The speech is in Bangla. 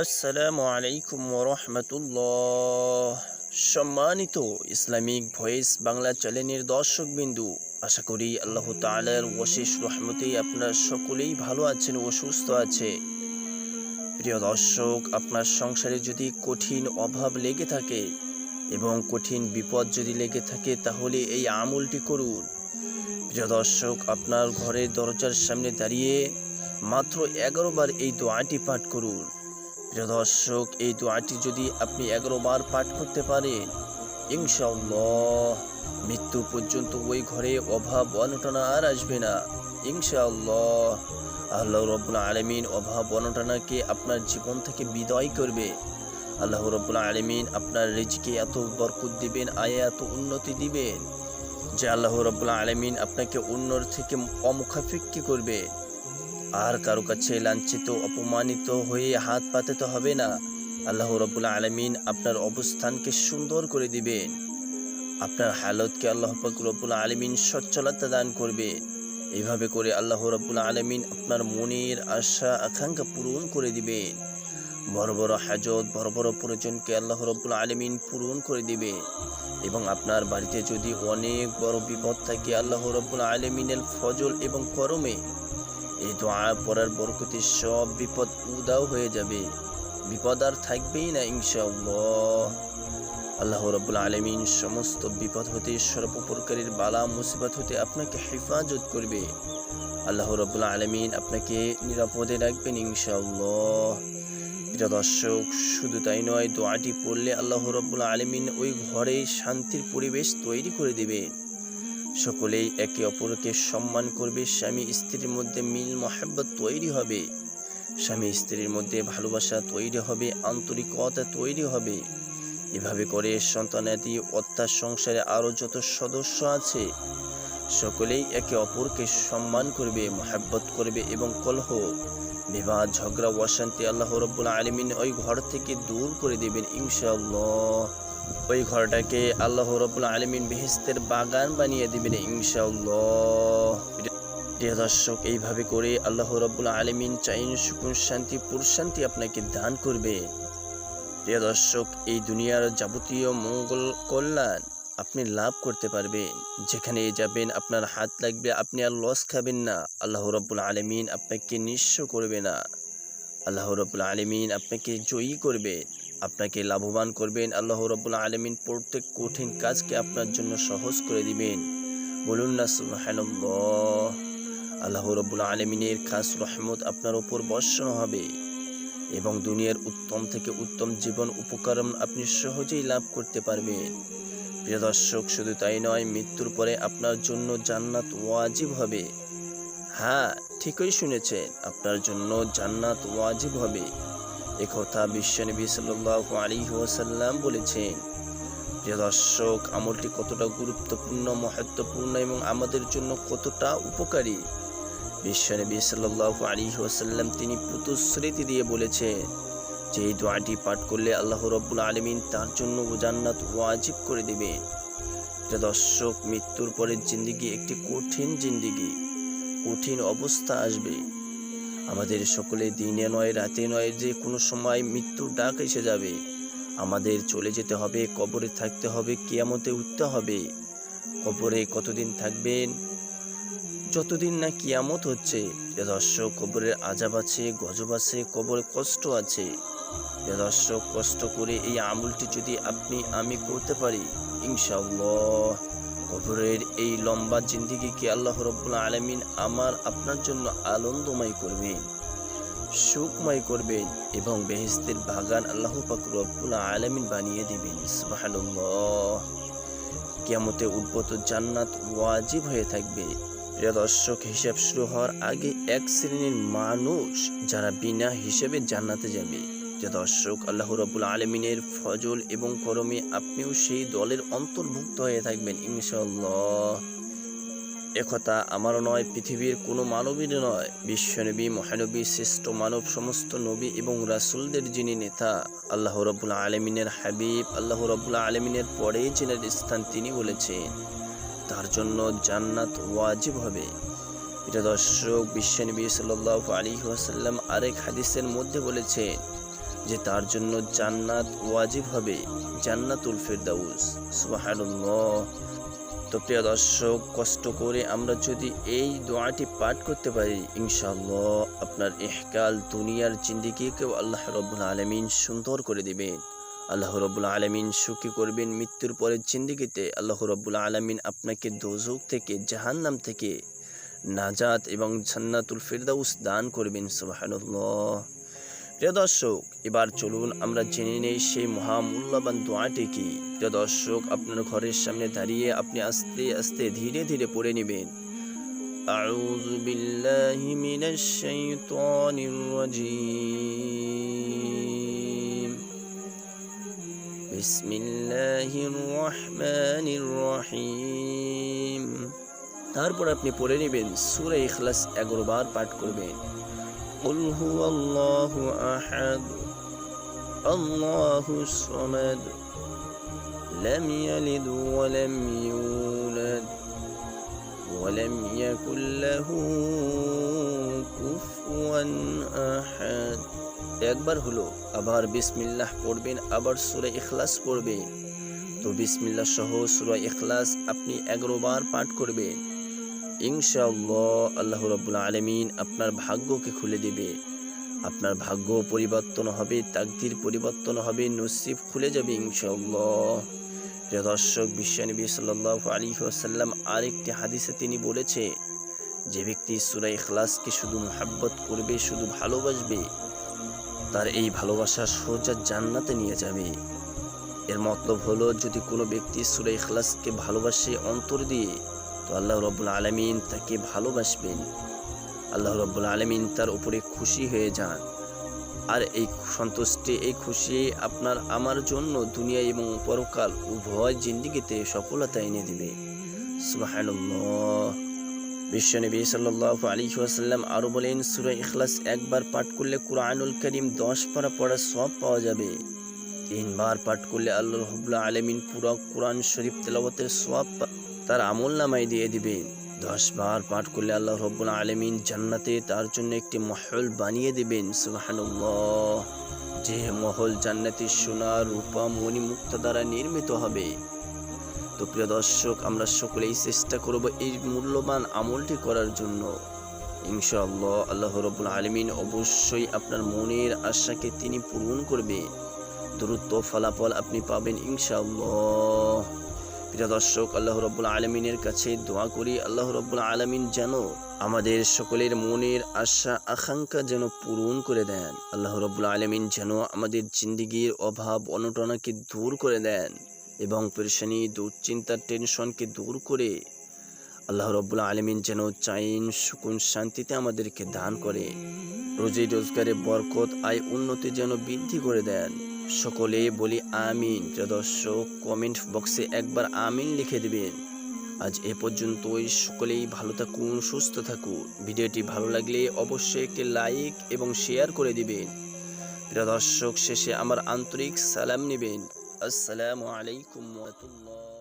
আসসালামু আলাইকুম রহমতুল্লাহ। সম্মানিত ইসলামিক ভয়েস বাংলা চ্যানেলের দর্শক বিন্দু আশা করি আল্লাহ তালার অশেষ রহমতে আপনার সকলেই ভালো আছেন ও সুস্থ আছে প্রিয় দর্শক, আপনার সংসারে যদি কঠিন অভাব লেগে থাকে এবং কঠিন বিপদ যদি লেগে থাকে, তাহলে এই আমলটি করুন। প্রিয় দর্শক, আপনার ঘরের দরজার সামনে দাঁড়িয়ে মাত্র এগারো বার এই দোয়াটি পাঠ করুন। প্রিয় দর্শক, এই দোয়াটি যদি আপনি এগারো বার পাঠ করতে পারেন, ইনশাআল্লাহ মৃত্যু পর্যন্ত ওই ঘরে অভাব অনটনা আর আসবে না। ইনশাআল্লাহ আল্লাহ রব্বুল আলমিন অভাব অনটনাকে আপনার জীবন থেকে বিদায় করবে। আল্লাহ রব্বুল আলমিন আপনার রিজকে এত বরকত দিবেন, আয়ে এত উন্নতি দিবেন যে আল্লাহ রব্বুল আলমিন আপনাকে অন্যর থেকে অমুখাফিক্কি করবে। আর কারও কাছে লাঞ্ছিত, অপমানিত হয়ে হাত পাতে তো হবে না। আল্লাহ রব্বুল আলমিন আপনার অবস্থানকে সুন্দর করে দিবেন। আপনার হালতকে আল্লাহ পাক রব্বুল আলমিন সচ্ছলতা দান করবে। এইভাবে করে আল্লাহ রব্বুল আলমিন আপনার মনের আশা, আকাঙ্ক্ষা পূরণ করে দিবেন। বড় বড় হাজত, বড় বড় প্রয়োজনকে আল্লাহ রব্বুল আলমিন পূরণ করে দিবে এবং আপনার বাড়িতে যদি অনেক বড় বিপদ থাকে, আল্লাহ রব্বুল আলমিনের ফজল এবং করমে এই দোয়া পড়ার বরকতে সব বিপদ উদাও হয়ে যাবে। বিপদ আর থাকবেই না, ইনশাআল্লাহ। আল্লাহ রব্বুল আলমিন সমস্ত বিপদ হতে, সর্বপ্রকারের বালা, মুসিবত হতে আপনাকে হেফাজত করবে। আল্লাহ রব্বুল আলমিন আপনাকে নিরাপদে রাখবেন, ইনশাআল্লাহ। দর্শক, শুধু তাই নয়, দোয়াটি পড়লে আল্লাহ রব্বুল আলমিন ওই ঘরে শান্তির পরিবেশ তৈরি করে দেবেন। সকলেই একে অপরকে সম্মান করবে, স্বামী স্ত্রীর মধ্যে মিল, মহাব্বত তৈরি হবে। স্বামী স্ত্রীর মধ্যে ভালোবাসা তৈরি হবে, আন্তরিকতা তৈরি হবে। এভাবে করে সন্তানাদি অত্যার সংসারে আরও যত সদস্য আছে, সকলেই একে অপরকে সম্মান করবে, মহাব্বত করবে এবং কলহ বিবাহ ঝগড়া, অশান্তি আল্লাহ রব্বুল আলমিন ওই ঘর থেকে দূর করে দেবেন ইনশাআল্লাহ। ওই ঘরটাকে আল্লাহ রব্বুল আলমিন বেহেস্তের বাগান বানিয়ে দিবেন ইনশাআল্লাহ। দর্শক, এইভাবে করে আল্লাহ রব্বুল আলমিন চাইন সুকুন শান্তি প্রশান্তি আপনাকে দান করবে। প্রিয় দর্শক, এই দুনিয়ার যাবতীয় মঙ্গল কল্যাণ আপনি লাভ করতে পারবেন। যেখানে যাবেন আপনার হাত লাগবে, আপনি আর লস খাবেন না। আল্লাহ রব্বুল আলমিন আপনাকে নিঃস্ব করবে না। আল্লাহ রব্বুল আলমিন আপনাকে জয়ী করবেন আপনাকে লাভবান করবেন। আল্লাহ রব্বুল আলমিন প্রত্যেক কঠিন কাজকে আপনার জন্য সহজ করে দিবেন। বলুন না, সুবহানাল্লাহ। আল্লাহ রব্বুল আলমিনের খাস রহমত আপনার ওপর বর্ষণ হবে এবং দুনিয়ার উত্তম থেকে উত্তম জীবন উপকরণ আপনি সহজেই লাভ করতে পারবেন। প্রিয় দর্শক, শুধু তাই নয়, মৃত্যুর পরে আপনার জন্য জান্নাত ওয়াজিব হবে। হ্যাঁ ঠিকই শুনেছেন, আপনার জন্য জান্নাত ওয়াজিব হবে। একথা বিশ্বনবী সাল্লাহ আলী ওয়াসাল্লাম বলেছেন, প্রিয় দর্শক, আমলটি কতটা গুরুত্বপূর্ণ, মহত্বপূর্ণ এবং আমাদের জন্য কতটা উপকারী? বিশ্বনবী সাল্লাহ আলী ওয়াসাল্লাম তিনি পুতুস্মৃতি দিয়ে বলেছেন, যে এই দোয়াটি পাঠ করলে আল্লাহ রব্বুল আলমিন তার জন্য জান্নাত ওয়াজিব করে দেবেন। প্রিয় দর্শক, মৃত্যুর পরের জিন্দিগি একটি কঠিন জিন্দিগি, কঠিন অবস্থা আসবে। আমাদের সকলে দিনে নয়, রাতে নয়, যে কোনো সময় মৃত্যুর ডাক এসে যাবে। আমাদের চলে যেতে হবে, কবরে থাকতে হবে, কিয়ামতে উঠতে হবে। কবরে কতদিন থাকবেন? যতদিন না কিয়ামত হচ্ছে, প্রিয় দর্শক, কবরের আজাব আছে, গজব আছে, কবরে কষ্ট আছে। প্রিয় দর্শক, কষ্ট করে এই আমলটি যদি আপনি আমি করতে পারি, ইনশাআল্লাহ। কবরের এই লম্বা জিন্দিগিকে আল্লাহ রব্বুল আলমিন আমার, আপনার জন্য আনন্দময় করবেন সুখময় করবেন এবং বেহেস্তের বাগান আল্লাহ পাক রব্বুল আলমিন বানিয়ে দিবেন? কিয়ামতে উদ্ভূত জান্নাত ওয়াজিব হয়ে থাকবে। প্রিয় দর্শক, হিসাব শুরু হওয়ার আগে এক শ্রেণির মানুষ যারা বিনা হিসেবে জান্নাতে যাবে যে দর্শক, আল্লাহ রবুল আলমিনের ফজল এবং করমে আপনিও সেই দলের অন্তর্ভুক্ত হয়ে থাকবেন ইনশাল্লাহ একথা আমারও নয়, পৃথিবীর কোনো মানবীর নয়। বিশ্বনবী, মহানবী, শ্রেষ্ঠ মানব, সমস্ত নবী এবং রাসুলদের যিনি নেতা, আল্লাহ রবুল আলমিনের হাবিব, আল্লাহ রবুল আলমিনের পরে যিনি স্থান তিনি বলেছেন। তার জন্য জান্নাত ওয়াজিব হবে। এটা দর্শক, বিশ্বনবী সাল্লাহ আলী ওয়াসাল্লাম আরেক হাদিসের মধ্যে বলেছেন যে তার জন্য জান্নাত ওয়াজিব হবে জান্নাতুল ফেরদাউস। সুবহানাল্লাহ। তো প্রিয় দর্শক, কষ্ট করে আমরা যদি এই দোয়াটি পাঠ করতে পারি, ইনশাআল্লাহ আপনার ইহকাল দুনিয়ার জিন্দিগিকেও আল্লাহ রব্বুল আলমিন সুন্দর করে দিবেন। আল্লাহ রব্বুল আলমিন সুখী করবেন মৃত্যুর পরের জিন্দিগিতে। আল্লাহ রব্বুল আলমিন আপনাকে দোজক থেকে, জাহান্নাম থেকে নাজাত এবং জান্নাতুল ফিরদাউস দান করবেন, সুবহানাল্লাহ। প্রিয় দর্শক এবার চলুন আমরা জেনে নেই সেই মহামূল্যবান দোয়াটি কি প্রিয় দর্শক আপনার ঘরের সামনে দাঁড়িয়ে আপনি আস্তে আস্তে ধীরে ধীরে পড়ে নেবেন أعوذ بالله من الشيطان الرجيم بسم الله الرحمن الرحيم তারপর আপনি পড়ে নেবেন সূরা ইখলাস 11 বার পাঠ করবেন قل هو الله أحد الله الصمد لم يلد ولم يولد ولم يكن له كفوا أحد একবার হলো আবার বিসমিল্লাহ পড়বেন আবার সূরা ইখলাস পড়বেন তো বিসমিল্লাহ সহ সূরা ইখলাস আপনি এগারো বার পাঠ করবেন ইনশাআল্লাহ আল্লাহ রাব্বুল আলামিন আপনার ভাগ্যকে খুলে দেবে। আপনার ভাগ্য পরিবর্তন হবে, তাকদির পরিবর্তন হবে, নসিব খুলে যাবে ইনশাআল্লাহ। প্রিয় দর্শক বিশ্বনবী সাল্লাল্লাহু আলাইহি ওয়াসাল্লাম আরেকটি হাদিসে তিনি বলেছে, যে ব্যক্তি সূরা ইখলাসকে শুধু মোহাব্বত করবে, শুধু ভালোবাসবে, তার এই ভালোবাসা সোজা জান্নাতে নিয়ে যাবে। এর মতলব হলো, যদি কোনো ব্যক্তি সূরা ইখলাসকে ভালোবাসে অন্তর দিয়ে তো আল্লাহ রব্বুল আলমিন তাকে ভালোবাসবেন। আল্লাহ রব্বুল আলমিন তার উপরে খুশি হয়ে যান। আর এই সন্তুষ্টি, এই খুশি আপনার আমার জন্য দুনিয়া এবং পরকাল উভয় জিন্দিগিতে সফলতা এনে দিবে। বিশ্বনবী সাল্লাহ আলী ওয়াসাল্লাম আরও বলেন, সুরা ইখলাস একবার পাঠ করলে কুরআনুল করিম দশ পারা পড়া সব পাওয়া যাবে। তিনবার পাঠ করলে আল্লাহ রব্বুল আলমিন পুরা কোরআন শরীফ তেলাবতের সব তার আমল নামাই দিয়ে দিবেন দশ বার পাঠ করলে আল্লাহ রব্বুল আলমিন জান্নাতে তার জন্য একটি মহল বানিয়ে দিবেন। সুবহানাল্লাহ। যে মহল জান্নাতি সোনা রূপা মণি মুক্ত দ্বারা নির্মিত হবে। তো প্রিয় দর্শক, আমরা সকলেই চেষ্টা করব এই মূল্যবান আমলটি করার জন্য। ইনশাআল্লাহ আল্লাহ রব্বুল আলমিন অবশ্যই আপনার মনের আশাকে তিনি পূরণ করবেন দ্রুত ফলাফল আপনি পাবেন ইনশাআল্লাহ। প্রিয় দর্শক, আল্লাহ রব্বুল আলমিনের কাছে দোয়া করি, আল্লাহ রব্বুল আলমিন যেন আমাদের সকলের মনের আশা, আকাঙ্ক্ষা যেন পূরণ করে দেন। আল্লাহ রব্বুল আলমিন যেন আমাদের জিন্দিগির অভাব, অনটনাকে দূর করে দেন এবং পেরেশানি দুশ্চিন্তার টেনশনকে দূর করে আল্লাহ রব্বুল আলমিন যেন চাইন, সুকুন, শান্তিতে আমাদেরকে দান করে। রোজি রোজগারে বরকত, আয়, উন্নতি যেন বৃদ্ধি করে দেন। সকলে বলি আমিন। দর্শক কমেন্ট বক্সে একবার আমিন লিখে দেবেন। আজ এ পর্যন্তই, সকলেই ভালো থাকুন, সুস্থ থাকুন। ভিডিওটি ভালো লাগলে অবশ্যই একটি লাইক এবং শেয়ার করে দিবেন। প্রিয় দর্শক শেষে আমার আন্তরিক সালাম নেবেন। আসসালামু আলাইকুম রাহমাতুল্লাহ।